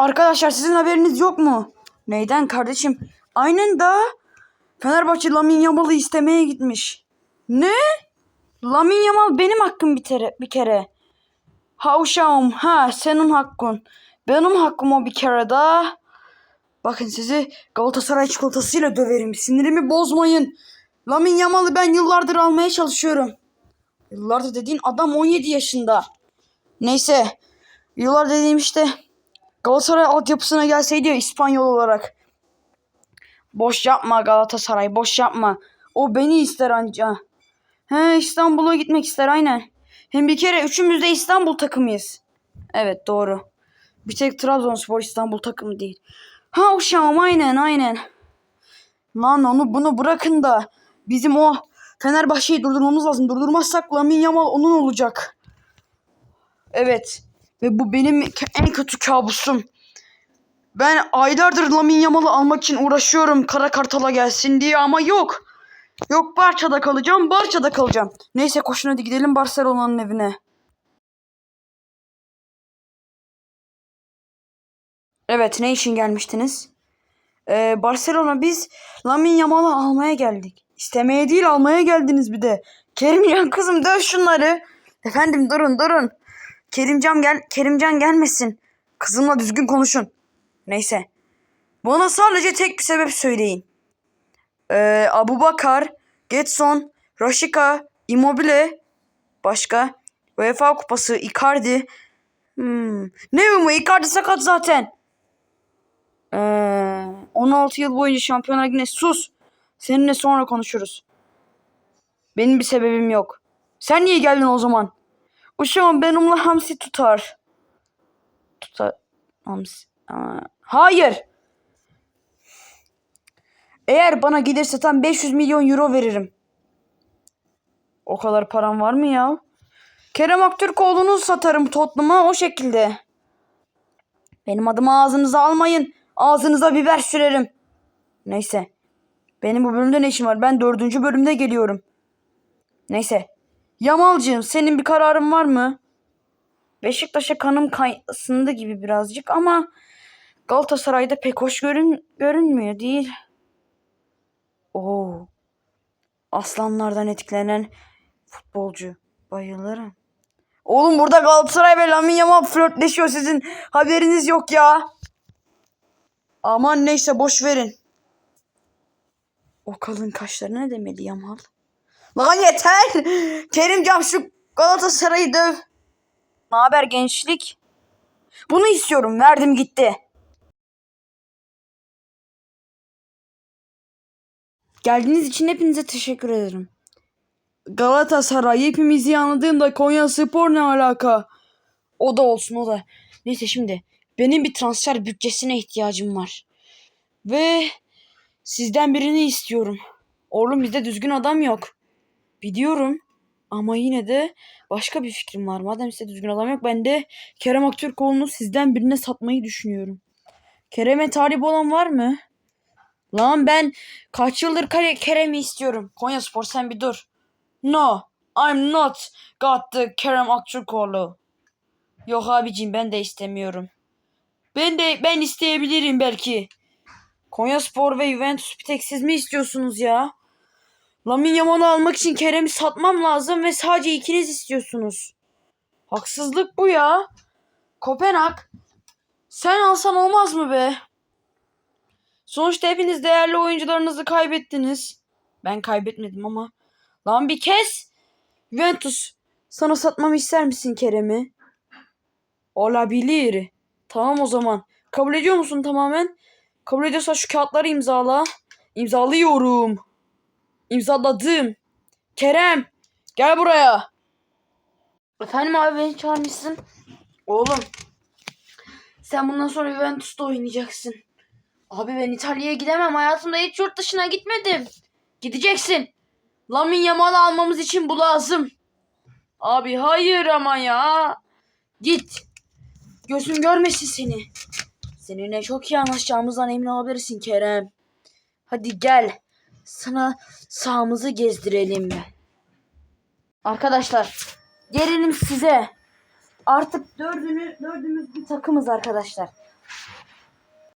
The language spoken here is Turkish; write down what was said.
Arkadaşlar sizin haberiniz yok mu? Neyden kardeşim? Aynen da Fenerbahçe Lamin Yamal'ı istemeye gitmiş. Ne? Lamin Yamal benim hakkım bir, tere, bir kere. Ha uşağım ha senin hakkın. Benim hakkım o bir kere daha. Bakın sizi Galatasaray çikolatasıyla döverim. Sinirimi bozmayın. Lamin Yamal'ı ben yıllardır almaya çalışıyorum. Yıllardır dediğin adam 17 yaşında. Neyse. Yıllar dediğim işte Galatasaray altyapısına gelseydi ya İspanyol olarak. Boş yapma Galatasaray boş yapma. O beni ister anca. He İstanbul'a gitmek ister aynen. Hem bir kere üçümüz de İstanbul takımıyız. Evet doğru. Bir tek Trabzonspor İstanbul takımı değil. Ha uşağım aynen aynen. Lan onu bunu bırakın da bizim o Fenerbahçe'yi durdurmamız lazım. Durdurmazsak Lamine Yamal onun olacak. Evet. Ve bu benim en kötü kabusum. Ben aylardır Lamine Yamal'ı almak için uğraşıyorum Kara Kartal'a gelsin diye ama yok. Yok Barça'da kalacağım, Barça'da kalacağım. Neyse koşun hadi gidelim Barcelona'nın evine. Evet ne için gelmiştiniz? Ee, Barcelona biz Lamine Yamal'ı almaya geldik. İstemeye değil almaya geldiniz bir de. Kerimcan kızım döv şunları. Efendim durun durun. Kerimcan gel Kerimcan gelmesin. Kızımla düzgün konuşun. Neyse. Bana sadece tek bir sebep söyleyin. Ee, Abu Bakar, Getson, Rashika, Immobile, başka UEFA Kupası, Icardi. Hmm. Ne bu? Icardi sakat zaten. Ee, 16 yıl boyunca Şampiyonlar Ligi'ne sus. Seninle sonra konuşuruz. Benim bir sebebim yok. Sen niye geldin o zaman? Uşağım benimle hamsi tutar. Tutar. Hamsi. Aa, hayır. Eğer bana gelirse tam 500 milyon euro veririm. O kadar param var mı ya? Kerem Aktürkoğlu'nu satarım Tottenham'a o şekilde. Benim adımı ağzınıza almayın. Ağzınıza biber sürerim. Neyse. Benim bu bölümde ne işim var? Ben dördüncü bölümde geliyorum. Neyse. Yamalcığım senin bir kararın var mı? Beşiktaş'a kanım kaysındı gibi birazcık ama Galatasaray'da pek hoş görün görünmüyor değil. Oo. Aslanlardan etkilenen futbolcu. Bayılırım. Oğlum burada Galatasaray ve Lamine Yamal flörtleşiyor sizin haberiniz yok ya. Aman neyse boş verin. O kalın kaşları ne demeli Yamal? Lan yeter. Kerimcan şu Galatasaray'ı döv. Ne haber gençlik? Bunu istiyorum. Verdim gitti. Geldiğiniz için hepinize teşekkür ederim. Galatasaray hepimizi anladığımda Konya Spor ne alaka? O da olsun o da. Neyse şimdi benim bir transfer bütçesine ihtiyacım var. Ve sizden birini istiyorum. Oğlum bizde düzgün adam yok. Biliyorum. Ama yine de başka bir fikrim var. Madem size düzgün adam yok ben de Kerem Aktürkoğlu'nu sizden birine satmayı düşünüyorum. Kerem'e talip olan var mı? Lan ben kaç yıldır Kerem'i istiyorum. Konya Spor sen bir dur. No, I'm not got the Kerem Aktürkoğlu. Yok abicim ben de istemiyorum. Ben de ben isteyebilirim belki. Konya Spor ve Juventus bir tek siz mi istiyorsunuz ya? Lamine Yamal'ı almak için Kerem'i satmam lazım ve sadece ikiniz istiyorsunuz. Haksızlık bu ya. Kopenhag. Sen alsan olmaz mı be? Sonuçta hepiniz değerli oyuncularınızı kaybettiniz. Ben kaybetmedim ama. Lan bir kez. Juventus. Sana satmamı ister misin Kerem'i? Olabilir. Tamam o zaman. Kabul ediyor musun tamamen? Kabul ediyorsan şu kağıtları imzala. İmzalıyorum. İmzaladım. Kerem. Gel buraya. Efendim abi beni çağırmışsın. Oğlum. Sen bundan sonra Juventus'ta oynayacaksın. Abi ben İtalya'ya gidemem. Hayatımda hiç yurt dışına gitmedim. Gideceksin. Lamine Yamal'ı almamız için bu lazım. Abi hayır ama ya. Git. Gözüm görmesin seni. Seninle çok iyi anlaşacağımızdan emin olabilirsin Kerem. Hadi gel. Sana sahamızı gezdirelim. Arkadaşlar gelelim size. Artık dördünü, dördümüz bir takımız arkadaşlar.